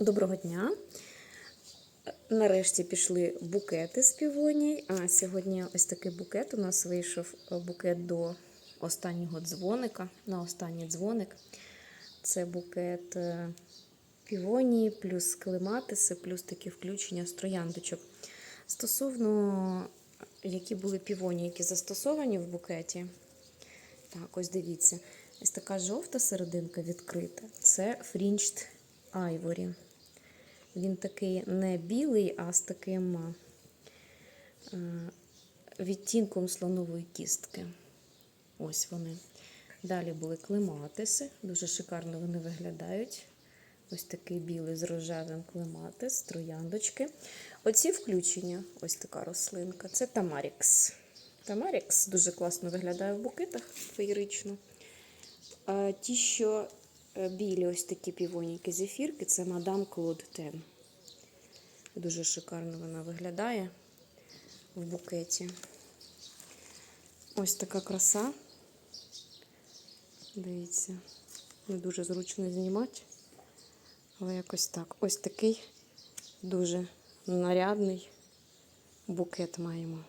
Доброго дня. Нарешті пішли букети з півоній. А сьогодні ось такий букет. У нас вийшов букет до останнього дзвоника. На останній дзвоник. Це букет е, півонії, плюс клематиси, плюс такі включення з трояндочок. Стосовно які були півоні, які застосовані в букеті. Так, ось дивіться. Ось така жовта серединка відкрита. Це Fringed Ivory. Він такий не білий, а з таким е, відтінком слонової кістки. Ось вони. Далі були клематиси. Дуже шикарно вони виглядають. Ось такий білий з рожевим клематис, трояндочки. Оці включення, ось така рослинка. Це Тамарікс. Тамарікс дуже класно виглядає в букетах феєрично. А ті, що білі ось такі півоніки зефірки, це мадам Клод Тен. Дуже шикарно вона виглядає в букеті. Ось така краса. Дивіться, не дуже зручно знімати. Але якось так. Ось такий дуже нарядний букет маємо.